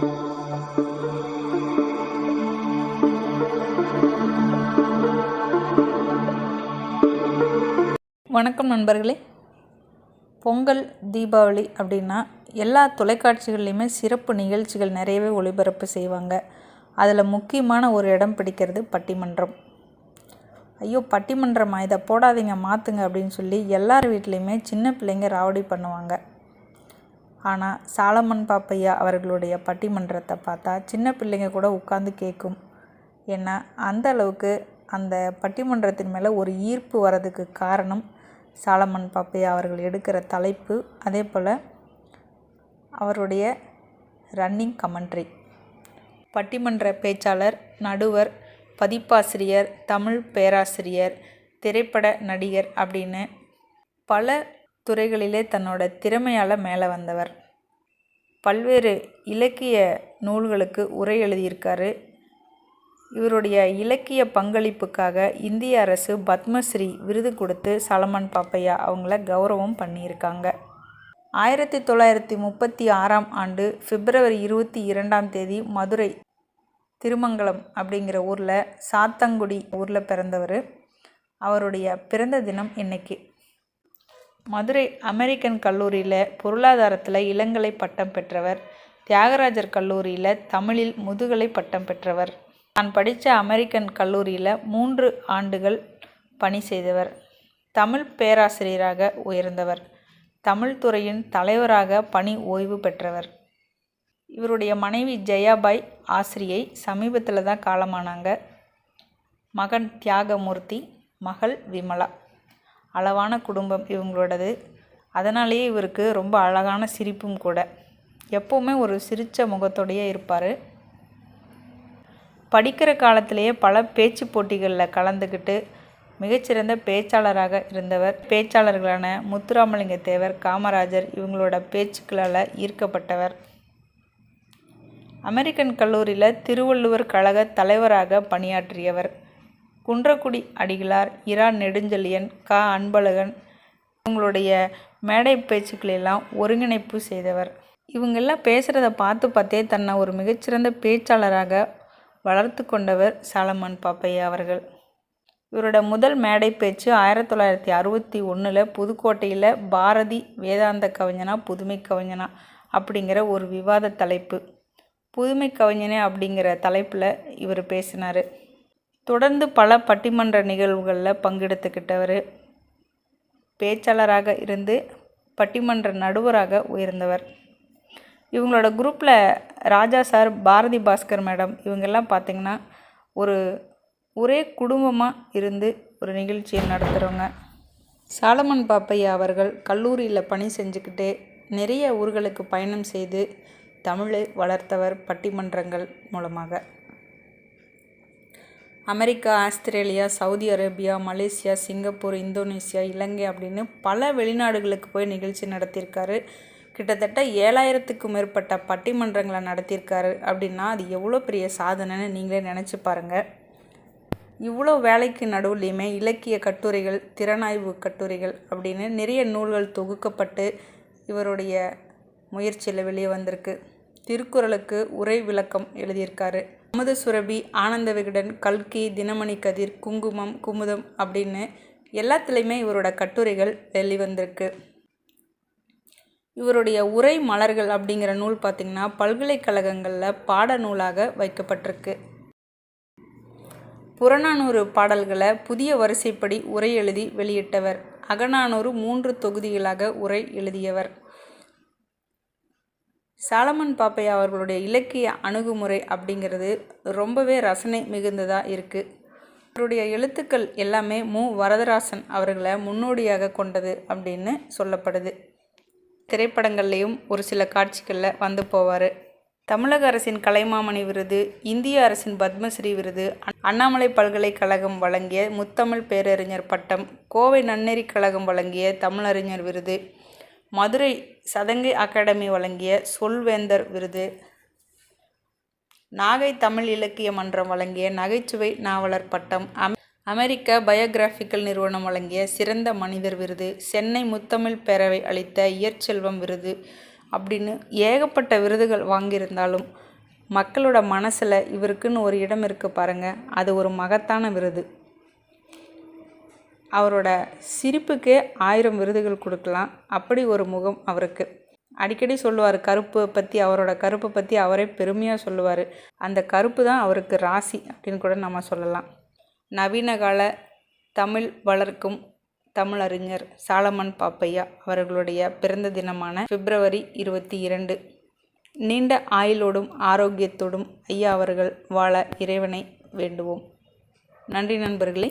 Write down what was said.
வணக்கம் நண்பர்களே. பொங்கல் தீபாவளி அப்படின்னா எல்லா தொலைக்காட்சிகள்லேயுமே சிறப்பு நிகழ்ச்சிகள் நிறையவே ஒளிபரப்பு செய்வாங்க. அதில் முக்கியமான ஒரு இடம் பிடிக்கிறது பட்டிமன்றம். ஐயோ பட்டிமன்றமா இதை போடாதீங்க மாற்றுங்க அப்படின்னு சொல்லி எல்லார் வீட்லேயுமே சின்ன பிள்ளைங்க ராவடி பண்ணுவாங்க. ஆனால் சாலமன் பாப்பையா அவர்களுடைய பட்டிமன்றத்தை பார்த்தா சின்ன பிள்ளைங்க கூட உட்காந்து கேட்கும் ஏன்னா அந்த அளவுக்கு அந்த பட்டிமன்றத்தின் மேலே ஒரு ஈர்ப்பு வர்றதுக்கு காரணம் சாலமன் பாப்பையா அவர்கள் எடுக்கிற தலைப்பு. அதே போல் அவருடைய ரன்னிங் கமெண்ட்ரி பட்டிமன்ற பேச்சாளர் நடுவர் பதிப்பாசிரியர் தமிழ் பேராசிரியர் திரைப்பட நடிகர் அப்படின்னு பல துறைகளிலே தன்னோட திறமையால் மேலே வந்தவர். பல்வேறு இலக்கிய நூல்களுக்கு உரை எழுதியிருக்காரு. இவருடைய இலக்கிய பங்களிப்புக்காக இந்திய அரசு பத்மஸ்ரீ விருது கொடுத்து சலமன் பாப்பையா அவங்கள கௌரவம் பண்ணியிருக்காங்க. ஆயிரத்தி தொள்ளாயிரத்தி முப்பத்தி ஆறாம் ஆண்டு பிப்ரவரி இருபத்தி இரண்டாம் தேதி மதுரை திருமங்கலம் அப்படிங்கிற ஊரில் சாத்தங்குடி ஊரில் பிறந்தவர். அவருடைய பிறந்த தினம் இன்னைக்கு. மதுரை அமெரிக்கன் கல்லூரியில் பொருளாதாரத்தில் இளங்கலை பட்டம் பெற்றவர். தியாகராஜர் கல்லூரியில் தமிழில் முதுகலை பட்டம் பெற்றவர். தான் படித்த அமெரிக்கன் கல்லூரியில் மூன்று ஆண்டுகள் பணி செய்தவர். தமிழ் பேராசிரியராக உயர்ந்தவர். தமிழ் துறையின் தலைவராக பணி ஓய்வு பெற்றவர். இவருடைய மனைவி ஜெயாபாய் ஆசிரியை சமீபத்தில் தான் காலமானாங்க. மகன் தியாகமூர்த்தி மகள் விமலா. அளவான குடும்பம் இவங்களோடது. அதனாலேயே இவருக்கு ரொம்ப அழகான சிரிப்பும் கூட. எப்போவுமே ஒரு சிரித்த முகத்தோடையே இருப்பார். படிக்கிற காலத்திலேயே பல பேச்சு போட்டிகளில் கலந்துக்கிட்டு மிகச்சிறந்த பேச்சாளராக இருந்தவர். பேச்சாளர்களான முத்துராமலிங்க தேவர் காமராஜர் இவங்களோட பேச்சுக்களால் ஈர்க்கப்பட்டவர். அமெரிக்கன் கல்லூரியில் திருவள்ளுவர் கழக தலைவராக பணியாற்றியவர். குன்றக்குடி அடிகளார் இரா நெடுஞ்செழியன் க. அன்பழகன் இவங்களுடைய மேடை பேச்சுக்களெல்லாம் ஒருங்கிணைப்பு செய்தவர். இவங்கெல்லாம் பேசுகிறத பார்த்து பார்த்தே தன்னை ஒரு மிகச்சிறந்த பேச்சாளராக வளர்த்து கொண்டவர் சாலமன் பாப்பையா அவர்கள். இவரோட முதல் மேடை பேச்சு ஆயிரத்தி தொள்ளாயிரத்தி அறுபத்தி ஒன்றில் புதுக்கோட்டையில் பாரதி வேதாந்த கவிஞனா புதுமை கவிஞனா அப்படிங்கிற ஒரு விவாத தலைப்பு. புதுமை கவிஞனே அப்படிங்கிற தலைப்பில் இவர் பேசினார். தொடர்ந்து பல பட்டிமன்ற நிகழ்வுகளில் பங்கெடுத்துக்கிட்டவர் பேச்சாளராக இருந்து பட்டிமன்ற நடுவராக உயர்ந்தவர். இவங்களோட குரூப்பில் ராஜா சார் பாரதி பாஸ்கர் மேடம் இவங்கெல்லாம் பார்த்திங்கன்னா ஒரு ஒரே குடும்பமாக இருந்து ஒரு நிகழ்ச்சியை நடத்துகிறவங்க. சாலமன் பாப்பையா அவர்கள் கல்லூரியில் பணி செஞ்சுக்கிட்டே நிறைய ஊர்களுக்கு பயணம் செய்து தமிழை வளர்த்தவர் பட்டிமன்றங்கள் மூலமாக. America Australia Saudi Arabia Malaysia Singapore Indonesia Ilangai அப்படின்னு பல வெளிநாடுகளுக்கு போய் நிகழ்ச்சி நடத்தியிருக்காரு. கிட்டத்தட்ட ஏழாயிரத்துக்கும் மேற்பட்ட பட்டிமன்றங்களை நடத்தியிருக்காரு அப்படின்னா அது எவ்வளோ பெரிய சாதனைன்னு நீங்களே நினச்சி பாருங்கள் இவ்வளோ வேலைக்கு நடுவுலையுமே இலக்கிய கட்டுரைகள் திறனாய்வு கட்டுரைகள் அப்படின்னு நிறைய நூல்கள் தொகுக்கப்பட்டு இவருடைய முயற்சியில் வெளியே வந்திருக்கு. திருக்குறளுக்கு உரை விளக்கம் எழுதியிருக்காரு. அமுதசுரபி ஆனந்த விகடன் கல்கி தினமணி கதிர் குங்குமம் குமுதம் அப்படின்னு எல்லாத்துலேயுமே இவரோட கட்டுரைகள் வெளிவந்திருக்கு. இவருடைய உரை மலர்கள் அப்படிங்கிற நூல் பார்த்திங்கன்னா பல்கலைக்கழகங்களில் பாட நூலாக வைக்கப்பட்டிருக்கு. புறநானூறு பாடல்களை புதிய வரிசைப்படி உரை எழுதி வெளியிட்டவர். அகநானூறு மூன்று தொகுதிகளாக உரை எழுதியவர். சாலமன் பாப்பையா அவர்களுடைய இலக்கிய அணுகுமுறை அப்படிங்கிறது ரொம்பவே ரசனை மிகுந்ததாக இருக்குது அவருடைய எழுத்துக்கள் எல்லாமே மு. வரதராசன் அவர்களை முன்னோடியாக கொண்டது அப்படின்னு சொல்லப்படுது. திரைப்படங்கள்லேயும் ஒரு சில காட்சிகளில் வந்து போவார். தமிழக அரசின் கலைமாமணி விருது இந்திய அரசின் பத்மஸ்ரீ விருது அண்ணாமலை பல்கலைக்கழகம் வழங்கிய முத்தமிழ் பேரறிஞர் பட்டம் கோவை நன்னெறி கழகம் வழங்கிய தமிழறிஞர் விருது மதுரை சதங்கை அகாடமி வழங்கிய சொல்வேந்தர் விருது. நாகை தமிழ் இலக்கிய மன்றம் வழங்கிய நகைச்சுவை நாவலர் பட்டம். அம் அமெரிக்க பயோகிராஃபிக்கல் நிறுவனம் வழங்கிய சிறந்த மனிதர் விருது. சென்னை முத்தமிழ் பேரவை அளித்த இயற்செல்வம் விருது. அப்படின்னு ஏகப்பட்ட விருதுகள் வாங்கியிருந்தாலும் மக்களோட மனசில் இவருக்குன்னு ஒரு இடம் இருக்குது பாருங்கள் அது ஒரு மகத்தான விருது. அவரோட சிரிப்புக்கே ஆயிரம் விருதுகள் கொடுக்கலாம். அப்படி ஒரு முகம் அவருக்கு. அடிக்கடி சொல்லுவார் கருப்பு பற்றி அவரோட கருப்பை பற்றி அவரே பெருமையாக சொல்லுவார். அந்த கருப்பு தான் அவருக்கு ராசி அப்படின்னு கூட நம்ம சொல்லலாம். நவீன கால தமிழ் வளர்க்கும் தமிழறிஞர் சாலமன் பாப்பையா அவர்களுடைய பிறந்த தினமான பிப்ரவரி இருபத்தி இரண்டு. நீண்ட ஆயுளோடும் ஆரோக்கியத்தோடும் ஐயா அவர்கள் வாழ இறைவனை வேண்டுவோம். நன்றி நண்பர்களே.